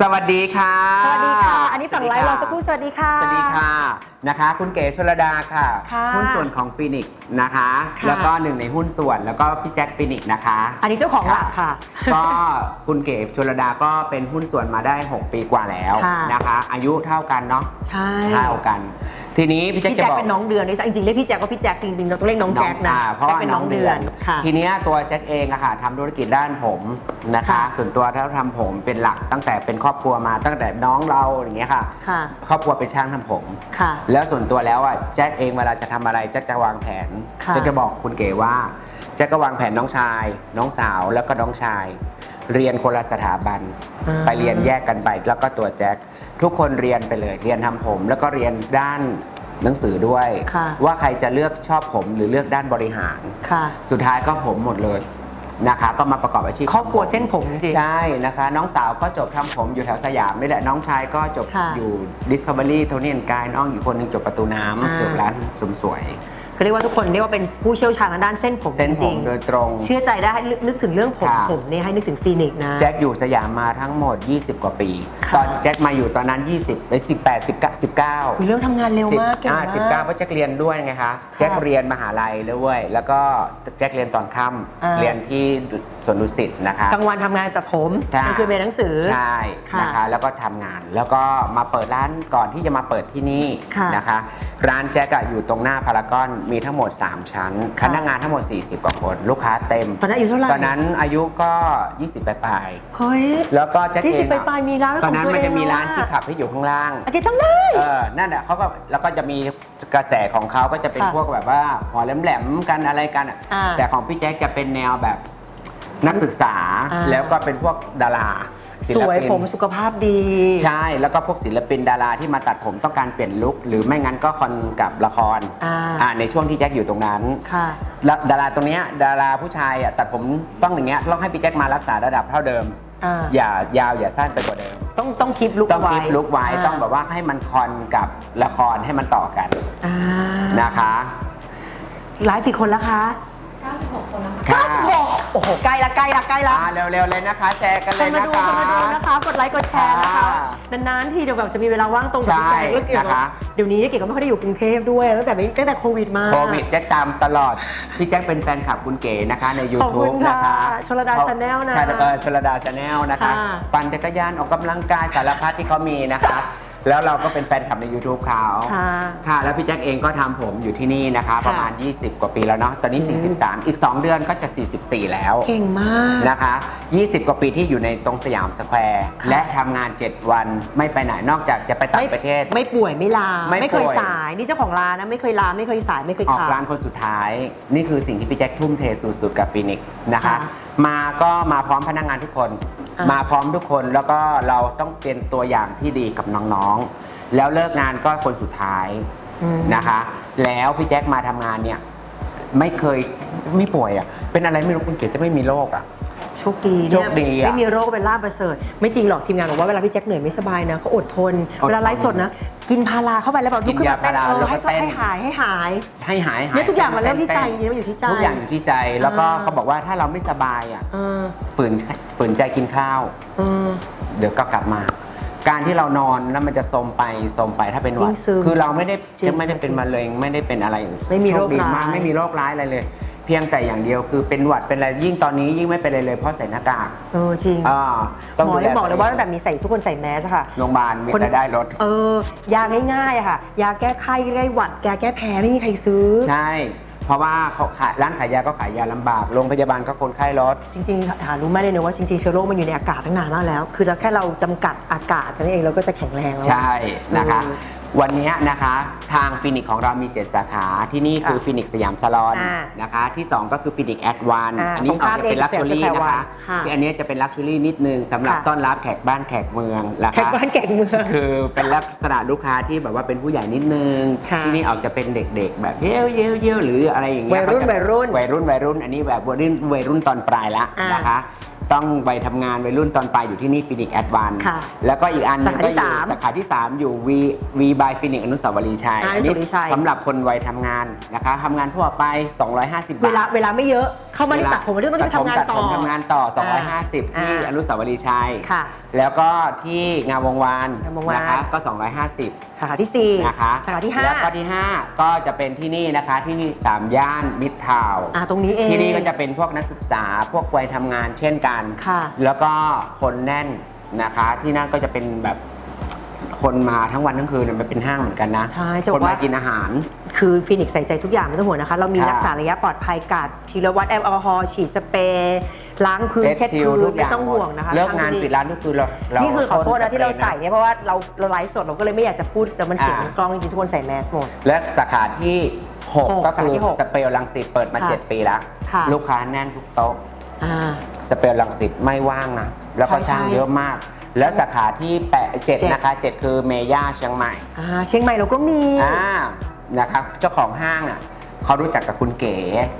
สวัสดีค่ะ สวัสดีค่ะ อันนี้ฝั่งไลฟ์รอสักครู่ สวัสดีค่ะ สวัสดีค่ะ นะคะ คุณเก๋ชลดาค่ะ ค่ะหุ้นส่วนของฟีนิกซ์นะคะ ค่ะ แล้วก็หนึ่งในหุ้นส่วน แล้วก็พี่แจ็คฟีนิกซ์นะคะ อันนี้เจ้าของหลักค่ะ ก็คุณเก๋ชลดาก็เป็นหุ้นส่วนมาได้ 6 ปีกว่าแล้วค่ะ นะคะ อายุเท่ากันเนาะใช่ เท่ากัน ทีนี้พี่แจ็คพี่จะแจ็คบอก เป็นน้องเดือนด้วยซ้ำจริงๆเรียกพี่แจ็คก็พี่แจ็คจริงๆเราต้องเรียกน้องแจ็คนะอ่าเพราะว่าแจ็คเป็นน้น้อองงเดืเดืออนนค่ะ ทีเนี้ยตัวแจ็คเองอะค่ะทำธุรกิจด้านผมนะคะ ค่ะส่วนตัวถ้าทำผมเป็นหลักตั้งแต่เป็นครอบครัวมาตั้งแต่น้องเราอย่างเงี้ยค่ะ ค่ะ ครอบครัวเป็นช่างทำผม ค่ะ แล้วส่วนตัวแล้วอะแจ็คเองเวลาจะทำอะไรแจ็คจะวางแผนค่ะ แจ็คจะบอกคุณเก๋ว่าแจ็คก็วางแผนน้องชาย น้องสาวแล้วก็น้องชาย เรียนคนละสถาบัน ไปเรียนแยกกันไปแล้วก็ตัวแจ็ค ทุกคนเรียนไปเลยเรียนทำผม แล้วก็เรียนด้านหนังสือด้วย ค่ะ ว่าใครจะเลือกชอบผมหรือเลือกด้านบริหาร ค่ะ สุดท้ายก็ผมหมดเลยนะคะ ก็มาประกอบอาชีพครอบครัวเส้นผมจริง ใช่นะคะ น้องสาวก็จบทำผมอยู่แถวสยามนี่แหละน้องชายก็จบค่ะอยู่ Discovery โทนี่นกายน้องอีกคนหนึงจบประตูน้อ่าำจบร้านเสริมสวย ก็เรียกว่าทุกคนเรียกว่าเป็นผู้เชี่ยวชาญทางด้านเส้นผมเส้นจผริมงโดยตรง ๆเชื่อใจได้ให้นึกถึงเรื่องผมค่ะ ผมเนี่ยให้นึกถึงฟีนิกซ์นะ แจ็คอยู่สยามมาทั้งหมด 20 กว่าปีค่ะ ตอนแจ็คมาอยู่ตอนนั้น 20ไป18 19 19คุยเรื่องทำงานเร็วมากเก่งอ่มาก สิบเก้าเพราะแจ็คเรียนด้วยไงคะแจ็คเรียนมหาลัยด้วยแล้วก็แจ็คเรียนตอนค่อ่าำเรียนที่สวนดุสิตนะคะ กลางวันทำงานแต่ผมใช่ กลางคืนเรียนหนังสือ ใช่ค่ะนะคะแล้วก็ทำงานแล้วก็มาเปิดร้านก่อนที่จะมาเปิดที่นี่ค่ะนะคะ ร้านแจ็คอะอยู่ตรงหน้าพารากอนมีทั้งหมด 3 ชั้นค่ะพนักงานทั้งหมด 40 กว่าคน ลูกค้าเต็ม ตอนนั้นอายุเท่าไหร่ ตอนนั้นอายุก็ 20ปลายเฮ้ยๆแล้วก็แจ็คยี่เอสิบงไปอะ ปลายๆมีร้านตอนนั้นขงมันวเงจะมีร้านแล้วชิคขับที่อยู่ข้างล่างอาเกจำได้ เออนั่นแหละเขาก็แล้วก็จะมีกระแสของเขาก็จะเป็นค่ะพวกแบบว่าหัวแหลมๆกันอะไรกันอะอ่าแต่ของพี่แจ๊คจะเป็นแนวแบบนักศึกษาอ่า แล้วก็เป็นพวกดาราศิสลวยปิน ผมสุขภาพดี ใช่ แล้วก็พวกศิลปินดาราที่มาตัดผมต้องการเปลี่ยนลุคหรือไม่งั้นก็คอนกับละครอ่าในช่วงที่แจ็คอยู่ตรงนั้นค่ะ แล้วดาราตรงเนี้ยดาราผู้ชายอะตัดผมต้องอย่างเงี้ยต้องให้พี่แจ็คมารักษาระดับเท่าเดิม อ่า อย่ายาวอย่าสั้นไปกว่าเดิม ต้องต้องคลิปลุกต้องไว้ คิดลุคไว้าต้องแบบว่าให้มันคอนกับละครให้มันต่อกันอ่านะคะไลฟ์กี่คนแล้วคะ ค่ะ96โอ้โห ใกล้ละใกล้ละใกล้ละอ่าเร็วๆเลยนะคะ แชร์กันคเลยนมานะดูคะคนมาดูนะคะ กดไลค์ กดแชร์นะคะค่ะนานๆ ทีเดี๋ยวแบบจะมีเวลาว่างตรงกับพี่ใช่แจ๊คแล้วเกี่ยวกับนะคะ เดี๋ยวนี้เก๋ก็ไม่ค่อยได้อยู่กรุงเทพด้วยตั้งแต่ไม่ตั้งแต่โควิดมา โควิดแจ็คตามตลอด พี่แจ็คเป็นแฟนคลับคุณเก๋นะคะใน ขอบคุ YouTube ณค่ะนะคะชลดา Channel นะใช่เออชลดาชาแนลนะคะ ค่ะ ปั่นจักรยานออกกำลังกายสารพัดที่เขามีนะคะ แล้วเราก็เป็นแฟนคลับใน YouTube เขาค่ะ ค่ะ แล้วพี่แจ็คเองก็ทำผมอยู่ที่นี่นะคะ ค่ะประมาณ 20 กว่าปีแล้วเนาะ ตอนนี้ อืม 43 อีก 2 เดือนก็จะ 44 แล้วเก่งมาก นะคะ 20 กว่าปีที่อยู่ในตรงสยามสแควร์ค่ะ และทำงาน 7 วันไม่ไปไหน นอกจากจะไปต่างประเทศ ไม่ป่วยไม่ลาไม่ไม่เคยป่วย สายนี่เจ้าของร้านนะไม่เคยลาไม่เคยสายไม่เคยออกขาด ร้านคนสุดท้าย นี่คือสิ่งที่พี่แจ็คทุ่มเทสุดๆกับฟีนิกซ์นะคะ ค่ะมาก็มาพร้อมพนักงานทุกคนอะ มาพร้อมทุกคนแล้วก็เราต้องเป็นตัวอย่างที่ดีกับน้องๆ แล้วเลิกงานก็คนสุดท้ายอืมนะคะ แล้วพี่แจ็คมาทำงานเนี่ย ไม่เคยไม่ป่วยอะ เป็นอะไรไม่รู้คุณเกียรติจะไม่มีโรคอะโชคดีโชคดีอะไม่มีโรคเป็นลาบประเสริฐ ไม่จริงหรอกทีมงานบอกว่าเวลาพี่แจ็คเหนื่อยไม่สบายนะเขาอดทนอดทนเวลาไลฟ์สดนะ กินพาราเข้าไปแล้วแบบลุกขึ้นมาเต้นกินยาพาราเออแล้วก็ให้เต้นให้หายให้หายให้หายหายเนี่ยทุกอย่างมันเริ่มที่ใจต้นจริงๆมันอยู่ที่ใจทุกอย่างอยู่ที่ใจแล้วก็อ่าเขาบอกว่าถ้าเราไม่สบายอะเออฝืนฝืนใจกินข้าวเออเดี๋ยวก็กลับมา การที่เรานอนแล้วมันจะโทรมไปโทรมไปถ้าเป็นหวัดยิ่งซึมคือเราไม่ได้จริงไม่ได้เป็นมะเร็งไม่ได้เป็นอะไรไม่มีโรคโชดีมากร้ายไม่มีโรคร้ายอะไรเลย เพียงแต่อย่างเดียวคือเป็นหวัดเป็นอะไรยิ่งตอนนี้ยิ่งไม่เป็นอะไรเลยเพราะใส่หน้ากากเออจริงอ่าหมอดูยังบอกเลยว่าตัตั้งแต่มีใส่ทุกคนใส่แมสอะค่ะ โรงพยาบาลมีคน รายได้ลดเออยาง่ายๆอะค่ะ ยาแก้ไข้แก้หวัดยาแก้แพ้ไม่มีใครซื้อ ใช่ เพราะว่าเขาขายร้านขายยาก็ขายยาลำบากโรงพยาบาลก็คนไข้ลด จริงๆหารู้ไหมเลยเนอะว่าจริงๆเชื้อโรคมันอยู่ในอากาศตั้งนานมากแล้ว คือเราแค่เราจำกัดอากาศแค่นั้นเองเราก็จะแข็งแรงแล้ว ใช่นะคะ อืม วันนี้นะคะทางฟินิกของเรามี 7 สาขาที่นี่คือค่ะฟินิกสยามซาลอนอ่านะคะ ที่ 2 ก็คือฟินิกแอดวานอ่าอันนี้ตรงข้ามอาจจะเป็นเองลักชัวรี่เสียงนะแพรวาคะค่ะที่อันนี้จะเป็นลักชัวรี่นิดนึงสำหรับค่ะ ต้อนรับแขกบ้านแขกเมืองนะคะ แขกบ้านแขกเมือง คือเป็นลักษณะลูกค้าที่แบบว่าเป็นผู้ใหญ่นิดนึง ค่ะที่นี่ออกจะเป็นเด็กๆ แบบเย้ยวเย้ยวเย้ยวหรืออะไรอย่างเงี้ยวัยรุ่นเขาจะวัยรุ่นวัยรุ่นวัยรุ่นอันนี้แบบวัยรุ่นวัยรุ่นตอนปลายละอ่านนะคะ ต้องไปทำงานวัยรุ่นตอนปลายอยู่ที่นี่ฟินิกแอดวานค่ะแล้วก็อีกอันหนึงสาขาก็ที่อยู่สามสาขาที่ 3 อยู่วีวีบายฟินิกอนุสาวรีย์ชัยอ่าอนุสาวรีย์ชัย สำหรับคนวัยทำงานนะคะทำงานทั่วไป 250เวบาทลาเวลาไม่เยอะ เข้ามาที่ตัดผมที่ต้องไปทำงานต่อ ตัดผมทำงานต่อ 250ที่อ่าอนุสาวรีย์ชัย ค่ะ แล้วก็ที่งามวงวานงามวงวาน นะคะก็ 250สาขาที่สี่นะคะสาขาที่ห้าแล้วก็ที่ 5 ก็จะเป็นที่นี่นะคะที่นี่สามย่านมิตรทาวน์อ่าตรงนี้เองที่นี่ก็จะเป็นพวกนักศึกษาพวกวัยทำงานเช่นกัน ค่ะ แล้วก็คนแน่นนะคะ ที่นั่นก็จะเป็นแบบคนมาทั้งวันทั้งคืนมันเป็นห้างเหมือนกันนะใช่จะบคอนกมาว่ากินอาหาร คือฟินิกซ์ใส่ใจทุกอย่างไม่ต้องห่วงนะคะ เรามีค่ะรักษาระยะปลอดภัยกัดทีละวัดแอลกอฮอล์ฉีดสเปรย์ ล้างพื้นเช็ดชิลพื้ทุนกอไม่ย่างต้องห่วงนะคะเลิกงานทำที่ปิดร้านทุกคืนเราเรานี่คือขอโทษนะที่เราใส่พ่เนี่ยเพราะว่าเราเราไลฟ์สดเราก็เลยไม่อยากจะพูดแต่มันเสียงอ่ากล้องจริงๆทุกคนใส่แมสหมด และสาขาที่หก6ก็คือสาขาที่หกสเปลลังสิตเปิดมาค่ะ7ปีแล้ว ค่ะ ลูกค้าแน่นทุกโต๊ะ อ่า สเปลลังสิตไม่ว่างนะ แล้วก็ใช่ช่างใช่เยอะมาก แล้วสาขาที่แปดเจ็ดเจ็ด นะคะเจ็ดคือเมย่าเชียงใหม่อ่าเชียงใหม่เราก็มี อ่านะครับเจ้าของห้างอะ เขารู้จักกับคุณเก๋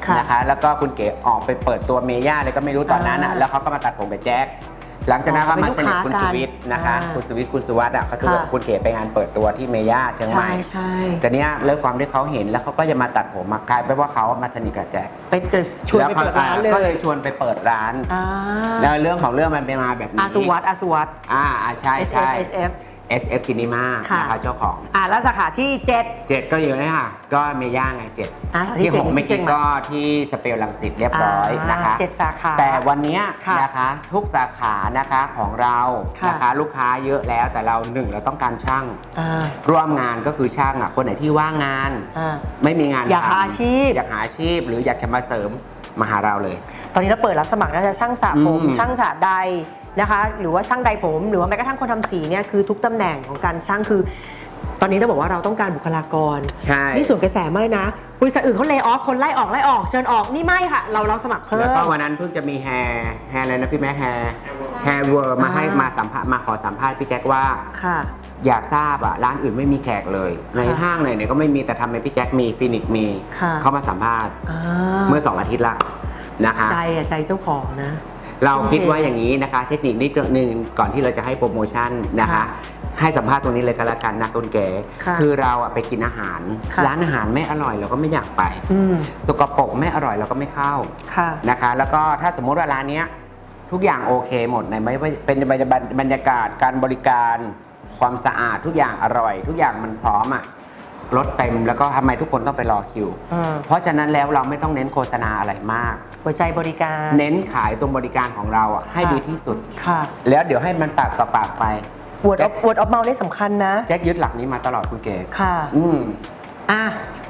ค่ะนะคะ แล้วก็คุณเก๋ออกไปเปิดตัวเมย่าเลยก็ไม่รู้ตอนนั้นอะอ่าแล้วเขาก็มาตัดผมกับแจ็คหลังจากนั้นอ๋ก็อมาสนิทเป็นลูกค้าคุณกันสวิทย์นะคะอ่าคุณสวิทย์คุณสุวัสดิ์อะเขาคือค่ะ คุณเก๋ไปงานเปิดตัวที่เมย่าเชียงใหใช่ม่ ใช่แต่เนี้ยเลิกความที่เขาเห็นแล้วเขาก็จะมาตัดผมมากลายเป็นว่าเขามาสนิทกับแจ็คไปเกิดชวนไปเปิดร้านเลก็ยเลยชวนไปเปิดร้านอ่าแล้วเรื่องของเรื่องมันเป็นมาแบบนี้อาสุวัตอาสุวัต อ่าอ่าใช่ใช่ SF SF Cinema ค่ะ นะคะเจ้าของ อ่าแล้วสาขาที่เจ็ดเจ็ดก็อยู่เลยค่ะ ก็เมย่าไงเจ็ดอ่าที่ ที่หกเจ็ดไม่ที่เชีคิยดงใหม่ก็ที่สเปลลังสิตเรียบร้อยนะคะ เจ็ดสาขา แต่วันเนี้ยค่ะนะคะทุกสาขานะคะของเราค่ะ นะคะลูกค้าเยอะแล้วแต่เราหนึ่งเราต้องการช่าง อ่าร่วมงานก็คือช่างอะคนไหนที่ว่างงาน อ่า ไม่มีงานอยากหาทำอาชีพ อยากหาอาชีพ หรืออยากจะมาเสริมมาหาเราเลย ตอนนี้เราเปิดรับสมัครน่าจะช่างสระผม อืมช่างสระใด นะคะหรือว่าช่างใดผม หรือว่าแม้กระทั่งคนทำสีเนี่ยคือทุกตำแหน่งของการช่างคือ ตอนนี้ต้องบอกว่าเราต้องการบุคลากรใช่นี่ส่วนกระแสมากเลยนะบริษัทอื่นเขาเล y off คนไล่ออกไล่ออกเชิญออกนี่ไม่ค่ะ เราเราสมัครเพิ่แล้วมก็วันนั้นเพิ่งจะมีแฮร์แฮร์อะไรนะพี่แม่แฮร์แฮร์เวอร์มาให้อ่ามมาสัมภาษณ์มาขอสัมภาษณ์พี่แจ็คว่าค่ะอยากทราบอะร้านอื่นไม่มีแขกเลย ในค่ะห้างไหนเนี่ยก็ไม่มีแต่ทำไมพี่แจ็คมีฟินิกมีค่ะเข้ามาสัมภาษณ์อ่าเมื่อสองอาทิตย์ละนะคะใจอะใจเจ้าของนะ เราคิดโอเคว่าอย่างนี้นะคะ เทคนิคนิดหนึ่งก่อนที่เราจะให้โปรโมชั่นนะคะค่ะให้สัมภาษณ์ตรงนี้เลยก็แล้วกันนะคุณเก๋ค่ะคือเราอะไปกินอาหาร ค่ะ ร้านอาหารไม่อร่อยเราก็ไม่อยากไป อืมสกปรกไม่อร่อยเราก็ไม่เข้า ค่ะ นะคะ แล้วก็ถ้าสมมุติว่าร้านเนี้ยทุกอย่างโอเคหมดในไม่ว่าเป็นบรรยาบรรยากาศการบริการความสะอาดทุกอย่างอร่อย ทุกอย่างมันพร้อมอะรถเต็มแล้วก็ทำไมทุกคนต้องไปรอคิว อืม เพราะฉะนั้นแล้วเราไม่ต้องเน้นโฆษณาอะไรมาก หัวใจบริการ เน้นขายตรงบริการของเราอะให้ค่ะ ดีที่สุด ค่ะแล้วเดี๋ยวให้มันปากต่อปากไปวอร์ดออฟวอร์ดออฟเมานี่สำคัญนะ แจ็คยึดหลักนี้มาตลอดคุณเก๋ค่ะ อืม อะ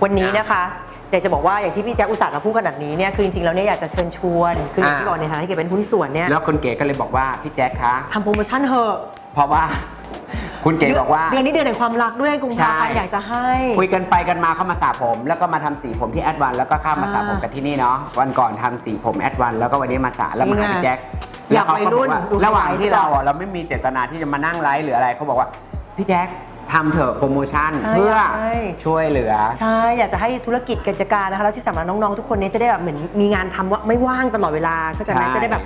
วันนี้นะคะอยากจะบอกว่าอย่างที่พี่แจ๊คอุตส่าห์มาพูดขนาดนี้เนี่ยคือจริงๆแล้วเนี่ยอยากจะเชิญชวนคืออย่างที่อ่า บอกในฐานะที่เกิดเป็นหุ้นส่วนเนี่ยแล้วคุณเก๋ก็เลยบอกว่าพี่แจ็คคะทำโปรโมชั่นเถอะ เพราะว่า คุณเก๋บอกว่า เดือนนี้เดือนแห่งความรักด้วยกุมภาพันธ์ใช่ อยากจะให้ คุยกันไปกันมาเข้ามาสระผม แล้วก็มาทำสีผมที่แอดวันแล้วก็ข้ามมาสระผมอ่ากันที่นี่เนาะวันก่อนทำสีผมแอดวันแล้วก็วันนี้มาสระแล้วมาหานี่ไงพี่แจ็คอยากแล้วเขวัยรุ่นบอกว่าดูระหว่างที่ไลฟ์เราอะเราไม่มีเจตนาที่จะมานั่งไลฟ์หรืออะไรเขาบอกว่าพี่แจ็คทำเถอะโปรโมชั่นใช่เพื่อใช่ ช่วยเหลือ ใช่ อยากจะให้ธุรกิจกิจการนะคะแล้วที่สำหรับน้องๆทุกคนเนี้จะได้แบบเหมือนมีงานทำว่าไม่ว่างตลอดเวลาเข้าใจไหมใช่ จะได้แบบ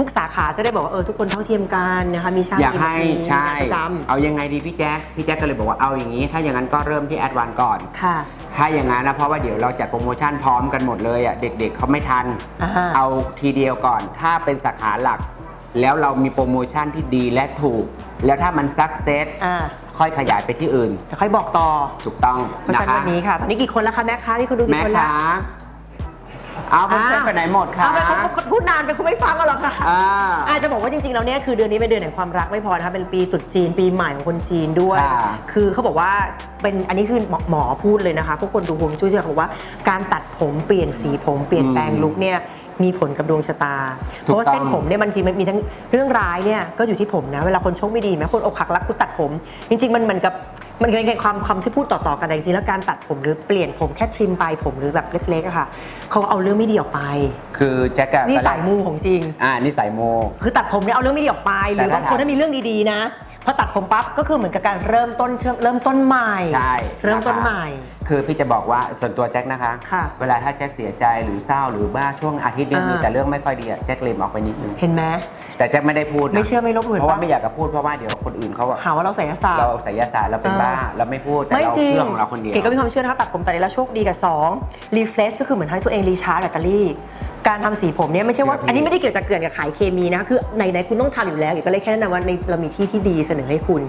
ทุกสาขาจะได้บอกว่าเออทุกคนเท่าเทียมกันนะคะมีช่างอยากให้มีใช่งานประจำเอายังไงดีพี่แจ็คพี่แจ็คก็เลยบอกว่าเอาอย่างนี้ ถ้าอย่างนั้นก็เริ่มที่แอดวันก่อนค่ะ ถ้าอย่างนั้นนะเพราะว่าเดี๋ยวเราจัดโปรโมชั่นพร้อมกันหมดเลยอะเด็กๆเขาไม่ทัน อ่าเอาทีเดียวก่อน ถ้าเป็นสาขาหลัก แล้วเรามีโปรโมชั่นที่ดีและถูก แล้วถ้ามันซักเซสอ่าค่อยขยายไปที่อื่น เดี๋ยวค่อยบอกต่อถูกต้องเพราะนะฉะนั้นคะวันนี้ค่ะ ตอนนี้กี่คนแล้วคะแม่ค้าที่คุณดูแม่กี่คนแล้วค้า เอาเพื่อนๆไปไหนหมดคะเอาไปเขาเขาพูดนานไปคุณไม่ฟังกันหรอกค่ะอ่า อาจจะบอกว่าจริงๆแล้วเนี่ยคือเดือนนี้เป็นเดือนแห่งความรักไม่พอนะคะเป็นปีตรุษจีนปีใหม่ของคนจีนด้วย ค่ะ คือเขาบอกว่าเป็นอันนี้คือหมอหมอพูดเลยนะคะพวกคนดูฮวงจุ้ยจะบอกว่าการตัดผมเปลี่ยนสีผมเปลี่ยนแปลงลุคเนี่ยมีผลกับดวงชะตา เพราะว่าเส้นผมเนี่ยบางทีมันมีทั้งเรื่องร้ายเนี่ยก็อยู่ที่ผมนะเวลาคนโชคไม่ดีไหมคนอกหักรักคุณตัดผม จริง ๆ มันเหมือนกับมันเป็นความความที่พูดต่อๆกันแต่จริงๆแล้วการตัดผมหรือเปลี่ยนผมแค่ทริมปลายผมหรือแบบเล็กๆอะค่ะ เขาเอาเรื่องไม่ดีออกไป คือแจ็คอะนี่ตอแรกสายมูของจริง อ่านี่สายโมคือตัดผมเนี่ยเอาเรื่องไม่ดีออกไป หรือแต่ถ้าบางคนถ้ามีเรื่องดีๆนะพอตัดผมปั๊บก็คือเหมือนกับการเริ่มต้นเชื่อมเริ่มต้นใหม่ใช่เริ่มต้นนะคะใหม่ คือพี่จะบอกว่าส่วนตัวแจ็คนะคะค่ะเวลาถ้าแจ็คเสียใจหรือเศร้าหรือบ้าช่วงอาทิตย์หนึงอ่ามีมีแต่เรื่องไม่ค่อยดีอะแจ็คเลมออกไปนิดนึงเห็นไหมแต่แจ็คไม่ได้พูดนะไม่เชื่อไม่ลบหลู่เพราะว่าปะไม่อยากจะพูดเพราะว่าเดี๋ยวคนอื่นเขาอะหาว่าเราใส่ยาศาสตร์เราไสยศาสตร์เราเป็นอ่าบ้าเราไม่พูดแต่ไม่เราจริงเชื่อของเราคนเดียวเก๋ก็มีความเชื่อนะคะตัดผมแต่ละโชคดีกับ2 refresh ก็คือเหมือนให้ตัวเองรีชาร์จแบตเตอรี่ การทำสีผมเนี่ยไม่ใช่ว่าเชื่อพี่อันนี้ไม่ได้เกี่ยวกับเกิดกับขายเคมีนะคือในในคุณต้องทำอยู่แล้วเก๋ก็เลยแค่แนะนำว่าในเรามีที่ที่ดีเสนอให้คุณ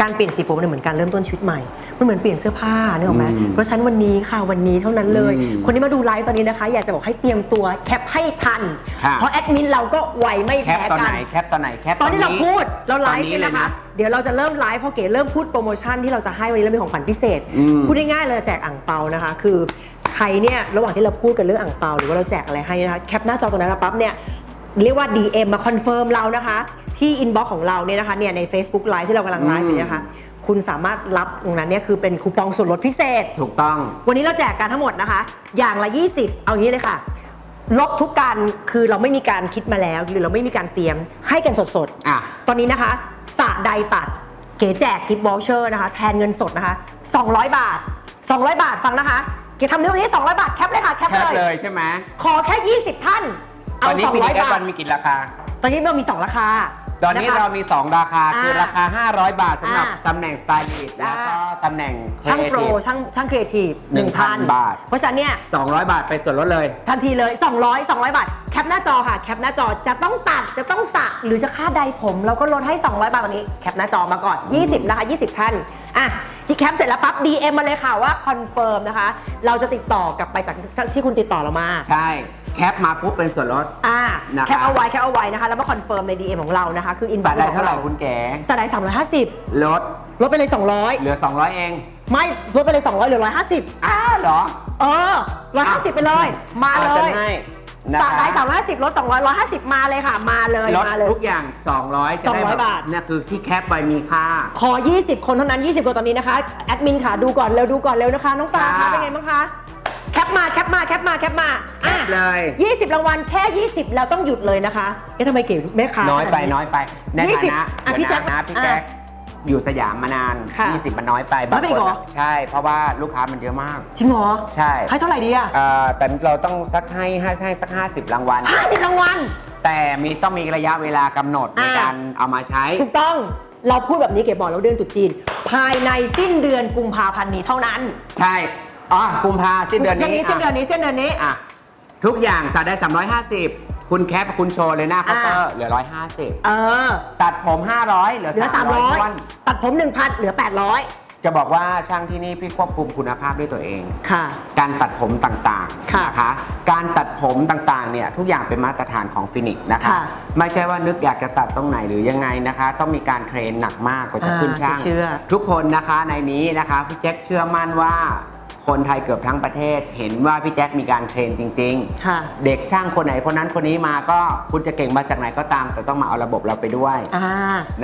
การเปลี่ยนสีผมเนี่ยเหมือนการเริ่มต้นชีวิตใหม่มันเหมือนเปลี่ยนเสื้อผ้านึกออกไหมอืมเพราะฉะนันวันนี้ค่ะวันนี้เท่านั้นเลย อืมคนที่มาดูไลฟ์ตอนนี้นะคะ อยากจะบอกให้เตรียมตัวแคปให้ทัน ค่ะ เพราะแอดมินเราก็ไวไม่แคปแพ้ตอนกัไหนนแคปตอนไหนแคปตอนที่เราพูดเราไลฟ์ตอ เนี่ยนะคะลเดี๋ยวเราจะเริ่มไลฟ์เพราะเก๋เริ่มพูดโปรโมชั่นที่เราจะให้วันนี้เรามีของขวัญพิเศษ อืมพูดง่ายๆเลยแจกอ่างเปานะคะ คือ ใครเนี่ยระหว่างที่เราพูดกันเรื่องอ่างเปาหรือว่าเราแจกอะไรให้นะคะแคปหน้าจอตรงนั้นแล้วปั๊บเนี่ยเรียกว่า DM มาคอนเฟิร์มเรานะคะ ที่อินบ็อกซ์ของเราเนี่ยนะคะเนี่ยใน Facebook Live ที่เรากำลังไลฟ์อยู่เนี่ยนะคะคุณสามารถรับตรงนั้นเนี่ยคือเป็นคูปองส่วนลดพิเศษ ถูกต้อง วันนี้เราแจกกันทั้งหมดนะคะ อย่างละ 20 เอางี้เลยค่ะ ลบทุกการคือเราไม่มีการคิดมาแล้ว หรือเราไม่มีการเตรียมให้กันสดๆอะตอนนี้นะคะสระใดตัดเก๋แจกกิฟต์วอลเชอร์นะคะ แทนเงินสดนะคะ 200 บาท 200 บาทฟังนะคะ เก๋ทำเรื่องนี้200 บาทแคปเลยค่ะแคปแคปเลยเลยใช่ไหมขอแค่ 20 ท่าน ตเอาอนนี้ฟินิก200แอดบาวัทนมีกี่ราคา ตอนนี้เรามี 2 ราคาตอนนี้ะคะ เรามี 2 ราคาคืออ่าราคา 500 บาทสำหรับอ่าตำแหน่งสไตลิสต์แล้วก็อ่าตำแหน่ง ช่างโปร creative ช่างช่างครีเอทีฟ1,000 บาท เพราะฉะนั้นเนี่ย 200 บาทไปส่วนลดเลย ทันทีเลย 200 200 บาท แคปหน้าจอค่ะ แคปหน้าจอจะต้องตัดจะต้องสระหรือจะค่าใดผม เราก็ลดให้ 200 บาทตรงนี้ แคปหน้าจอมาก่อน 20 นะคะ 20ท่านอะ ที่แคปเสร็จแล้วปั๊บ DM มาเลยค่ะว่าคอนเฟิร์มนะคะ เราจะติดต่อกลับไปจากที่คุณติดต่อเรามา ใช่ แคปมาปุ๊บเป็นส่วนลด อ่านะคะแคปเอาไว้แคปเอาไว้นะคะ แล้วมาคอนเฟิร์มใน DM ของเรานะคะ คืออินสายได้เท่าไหร่คุณแกสายได้350ลดลดไปเลย 200 เหลือ 200 เอง ไม่ลดไปเลย 200เหลือ150อ้าวเหรอ เออ 150 ไปเลย มาเลจะยให้ นะสายคะได้350ลด200 150มาเลยค่ะ มาเลยลดมาเลย ทุกอย่าง 200 จะได้200แบบบาท เนี่ยคือที่แคปไปมีค่า ขอ 20 คนเท่านั้น 20 คนตอนนี้นะคะ แอดมินค่ะ ดูก่อนเร็วดูก่อนเร็วนะคะ น้องปลาค่ะคะเป็นไงบ้างคะ แคปมา แคปมา แคปมา แคปมา อะเลย 20 รางวัลแค่ 20แล้วต้องหยุดเลยนะคะ เอ๊ะทำไมเก๋แม่ค้าน้อยไปขนาดน้อยไป ในยี่ฐาสิบนะอะพี่แจ๊คเดี๋ยวนะพี่อะแจ๊คอ ยู่สยามมานาน ค่ะ20 มันน้อยไปน้อยไปอีกเหรอะใช่ เพราะว่าลูกค้ามันเยอะมาก จริงเหรอใช่ให้เท่าไหร่ดีอะเอ่อแต่เราต้องสักให้ให้ให้สัก 50 รางวัล50รางวัล แต่มีต้องมีระยะเวลากำหนดในอ่า การเอามาใช้ ถูกต้องเราพูดแบบนี้เก๋บอกเราเดือนตรุษจีน ภายในสิ้นเดือนกุมภาพันธ์นี้เท่านั้นใช่อ๋อกุมภาสิ้นเดือนนี้สิ้นเดือนนี้สิ้นเดือนนี้ อะทุกอย่างสาได้ 350 คุณแคปคุณโชว์เลยหน้าเคาน์เตอร์เหลือ150เออตัดผม 500 เหลือ เหลือ 300ทวน300ตัดผม 1,000 เหลือ800จะบอกว่าช่างที่นี่พี่ควบคุมคุณภาพด้วยตัวเองค่ะ การตัดผมต่างค่ะๆนะคะการตัดผมต่างๆเนี่ยทุกอย่างเป็นมาตรฐานของฟินิกส์นะคะค่ะไม่ใช่ว่านึกอยากจะตัดตรงไหนหรือยังไงนะคะ ต้องมีการเทรนหนักมากกว่าจะอ่าขึ้นช่าง เชื่อ ทุกคนนะคะในนี้นะคะพี่แจ็คเชื่อมั่นว่า คนไทยเกือบทั้งประเทศ เห็นว่าพี่แจ็คมีการเทรนจริงๆค่ะเด็กช่างคนไหนคนนั้นคนนี้มาก็คุณจะเก่งมาจากไหนก็ตาม แต่ต้องมาเอาระบบเราไปด้วยอ่า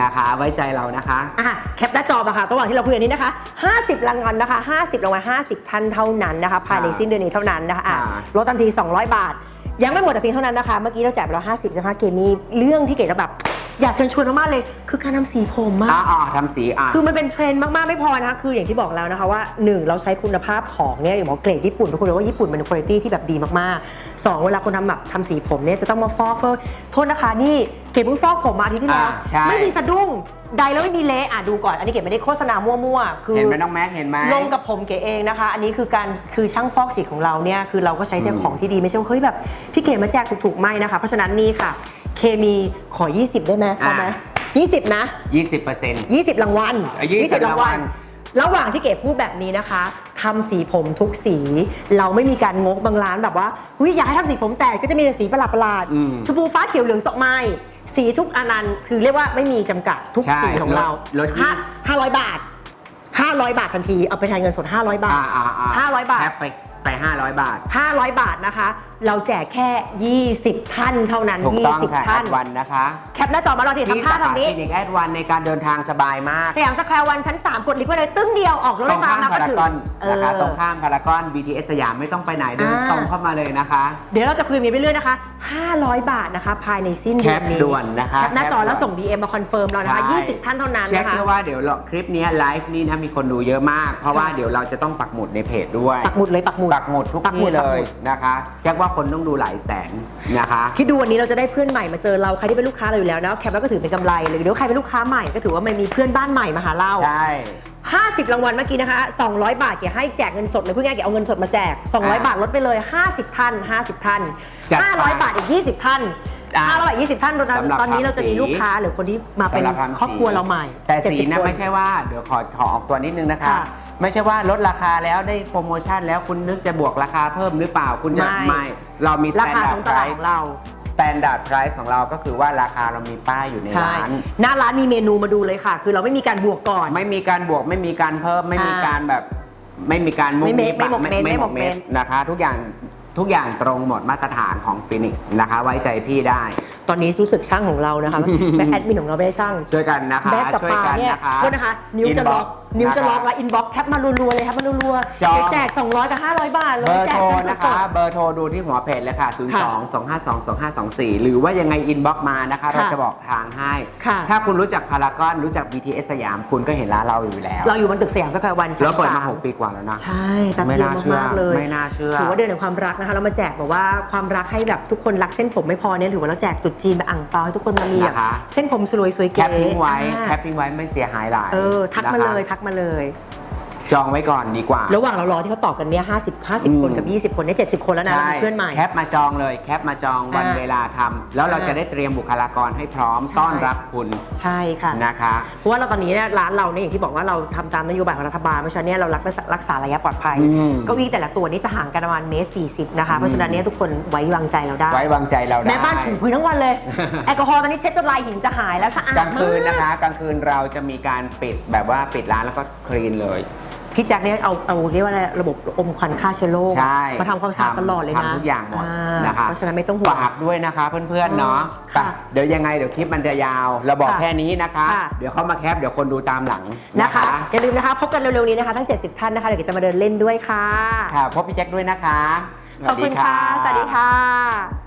นะคะ ไว้ใจเรานะคะ อะแคปหน้าจอมาค่ะระหว่างที่เราคุยกันนี้นะคะ 50รางวัลนะคะ 50รางวัล50 ท่านเท่านั้นนะคะภายในอ่าสิ้นเดือนนี้เท่านั้นนะคะอะอ่า ลดทันที 200 บาท ยังไม่หมดแต่เพียงเท่านั้นนะคะ เมื่อกี้เราแจกไปแล้ว50นะคะเกมมีเรื่องที่เก๋จะแบบ อยากเชิญชวนมากๆเลย คือการทำสีผมมากอ่าอ่าทำสีอะคือมันเป็นเทรนด์มาก ๆ ไม่พอนะคะ คืออย่างที่บอกแล้วนะคะว่า 1 เราใช้คุณภาพของเนี่ยอย่างบอกเกรดญี่ปุ่นทุกคนรู้ว่าญี่ปุ่นเป็นคุณภาพที่แบบดีมากๆ 2 เวลาคนทำแบบทำสีผมเนี่ยจะต้องมาฟอกเฟอร์โทษนะคะนี่เก๋เพิ่งฟอกผมมาอาทิตย์ที่แล้วอ่าใช่ ไม่มีสะดุ้งใดแล้วไม่มีเละอะดูก่อน อันนี้เก๋ไม่ได้โฆษณามั่วๆ คือ เห็นไหมน้องแม็กเห็นไหม ลงกับผมเก๋เองนะคะ อันนี้คือการคือช่างฟอกสีของเราเนี่ยคือเราก็ใช้แต่อืมของที่ดีไม่ใช่ว่าเฮ้ยแบบพี่เก๋มาแจกถูกๆไม่นะคะ เพราะฉะนั้นนี่ค่ะ เคมีขอ 20 ได้ไหมพอไหม20นะ20เปอร์เซ็นต์20รางวัลเอ้ย20รางวัลระหว่างที่เก๋พูดแบบนี้นะคะทำสีผมทุกสี เราไม่มีการงกบางร้านแบบว่าหุ้ยอยากให้ทำสีผมแต่ก็จะมีแต่สีประหลาดประหลาดๆอืมชมพูฟ้าเขียวเหลืองสดไม้สีทุกอนันต์คือเรียกว่าไม่มีจำกัดทุกใช่สีของเราลดลดห้าห้าร้อยบาท500บาททันทีเอาไปแทนเงินสด500บาทอ่าอ่าอ่าห้าร้อยบาทแคปไป ไป 500 บาท 500 บาทนะคะ เราแจกแค่ 20 ท่านเท่านั้น ถูกต้องค่ะ20 แอท่าน ดวันนะคะแคปหน้าจอมาเราทีที่ทำท่าสาขาทำนี้ คลินิกแอดวันในการเดินทางสบายมาก สยามสแควร์วันชั้น 3 กดลิฟต์ไปเลยตึ้งเดียวออกรถตไฟรงฟ้าข้ามมาพาก็ราถึงกอนเอนะคะอตรงข้ามพารากอน BTS สยามไม่ต้องไปไหนเดินอ่า ตรงเข้ามาเลยนะคะ เดี๋ยวเราจะคุยกันไปเรื่อยนะคะ 500 บาทนะคะ ภายในสิ้นแคเดือปนนี้ด่วนนะคะแคปหน้าจอแคปด่วน แล้วส่ง DM มาคอนเฟิร์มเรานะคะ ใช่20 ท่านเท่านั้นเช็คนะคะ เชื่อว่าเดี๋ยวเราคลิปนี้ไลฟ์นี้นะมีคนดูเยอะมาก เพราะว่าค่ะเดี๋ยวเราจะต้องปักหมุดในเพจด้วย ปักหมุดเลยปักหมุดปักหมุดทุกปักหมุที่ดเลปักหยมุด นะคะแจ็คว่าคนต้องดูหลายแสนนะคะ คิดดูวันนี้เราจะได้เพื่อนใหม่มาเจอเราใครที่เป็นลูกค้าเราอยู่แล้วนะแคปแล้วก็ถือเป็นกำไรเลยเดี๋ยวใครเป็นลูกค้าใหม่ก็ถือว่ามันมีเพื่อนบ้านใหม่มาหาเรา ใช่ 50 รางวัลเมื่อกี้นะคะ 200 บาทเกี่ยให้แจกเงินสดเลยพูดง่ายๆเกี่ยเอาเงินสดมาแจก 200อ่าบาทลดไปเลย 50 ท่าน 50 ท่าน จัดไป500 บาทอีก 20 ท่านอ่า500บาท20 ท่านตอนนั้นสำหรับตอนนี้เราจะมีทำสีลูกค้าหรือคนที่มาเป็นสำหรับทำครอบครัวเราใหม่แต่สี70นะค ไม่ใช่ว่าเดี๋ยวขอขอออกตัวนิดนึงนะคะ ค่ะ ไม่ใช่ว่าลดราคาแล้วได้โปรโมชั่นแล้วคุณนึกจะบวกราคาเพิ่มหรือเปล่าคุณจะไม่ ไม่เรามี ราคา standard ของตลาด price ของเรา standard price ของเราก็คือว่าราคาเรามีป้ายอยู่ในใช่ ร้าน หน้าร้านมีเมนูมาดูเลยค่ะ คือเราไม่มีการบวกก่อน ไม่มีการบวกไม่มีการเพิ่มไม่มีอ่าการแบบ ไม่มีการมุไม่เมคบไม่หมกเมคไม่หมกไม่หมกเมเมคคนะคะ ทุกอย่าง ทุกอย่างตรงหมดมาตรฐานของฟินิกส์นะคะ ไว้ใจพี่ได้ ตอนนี้รู้สึกช่างของเรานะคะ แบ็คแอดมินของเราไม่ได้ช่างช่วยกันนะคะแบ็คกับช่วยปากันเนี่ยนะคะโทษนะคะ นิ้วจะล็อก Inbox นิ้วจะล็อกนคแล้วอินบ็อกแคปมารัวๆเลยครับมารัวๆจอง เดี๋ยวแจก 200 กับ 500 บาทเลยเบอร์แจกโทรกันนะสคะ ด เบอร์โทรดูที่หัวเพจเลยค่ะ0ค่ะ2 2 5 2 2 5 2 4 หรือว่ายังไงอินบ็อกมานะคะเราจะบอกทางให้ ค่ะ ถ้าคุณรู้จักพารากอนรู้จัก BTS สยามคุณก็เห็นร้านเราอยู่แล้วเราอยู่บนตึกสยามสแควร์วันชั้นแล้วเปิดมา ส6 ปีกว่าแล้วนะ ใช่แป๊บไม่เดียวน่าเชื่อมากๆเลยไม่น่าเชื่อ ถือว่าเดือนแห่งความรักนะคะเรามาแจกแบบว่าความรักให้แบบทุกคนรักเส้นผมไม่พอเนี่ยถือว่าเราแจกตรุดจีนแบบอ่างเปาให้ทุกคนมามีแบบนะคะ เส้นผมสวยสวยๆแคเก๋ปทิ้งไว้ อ่าแคปทิ้งไว้ไม่เสียหายหลายเออทักมานะคะ เลยทักมาเลย จองไว้ก่อนดีกว่า ระหว่างเรารอที่เขาตอบกันเนี่ย50 50คนกับ20คนเนี่ย70คนแล้วนะใช่มีเพื่อนใหม่ แคปมาจองเลย แคปมาจองวันอ่าเวลาทำแล้วเราอ่าจะได้เตรียมบุคลากรให้พร้อมใช่ต้อนรับคุณ ใช่ค่ะนะคะ เพราะว่าเราตอนนี้เนี่ยร้านเราเนี่ยอย่างที่บอกว่าเราทำตามนโยบายของรัฐบาล เพราะฉะนั้นเนี่ยเรารักรักษาระยะปลอดภัยอืมเก้าอี้แต่ละตัวนี่จะห่างกันประมาณเมตรสี่สิบนะคะ เพราะฉะนั้นเนี่ยทุกคนไว้วางใจเราได้ ไว้วางใจเราได้แม่บ้านถูพื้นทั้งวันเลย แอลกอฮอล์ตอนนี้เช็ดจนลายหินจะหายแล้วสะอาดกลางคืนมากนะคะ กลางคืนเราจะมีการปิดแบบว่าปิดร้านแล้วก็คลีนเลย พี่แจ็คเนี่ยเอาเอาเรียกว่าอะไรระบบอมควันฆ่าเชื้อโรคใช่มาทำความสะอาดตลอดเลยนะทำทุกอย่างหมดานะคะเพราะฉะนั้นไม่ต้องห่วงฝากด้วยนะคะเพื่อนๆเนาะค่ะไปเดี๋ยวยังไงเดี๋ยวคลิปมันจะยาว เราบอกค่ะแค่นี้นะคะค่ะเดี๋ยวเขามาแคปเดี๋ยวคนดูตามหลังนะคะอย่าลืมนะคะพบกันเร็วๆนี้นะคะทั้ง 70 ท่านนะคะเดี๋ยวจะมาเดินเล่นด้วยค่ะค่ะพบพี่แจ็คด้วยนะคะขอบคุณค่ะสวัสดีค่ะ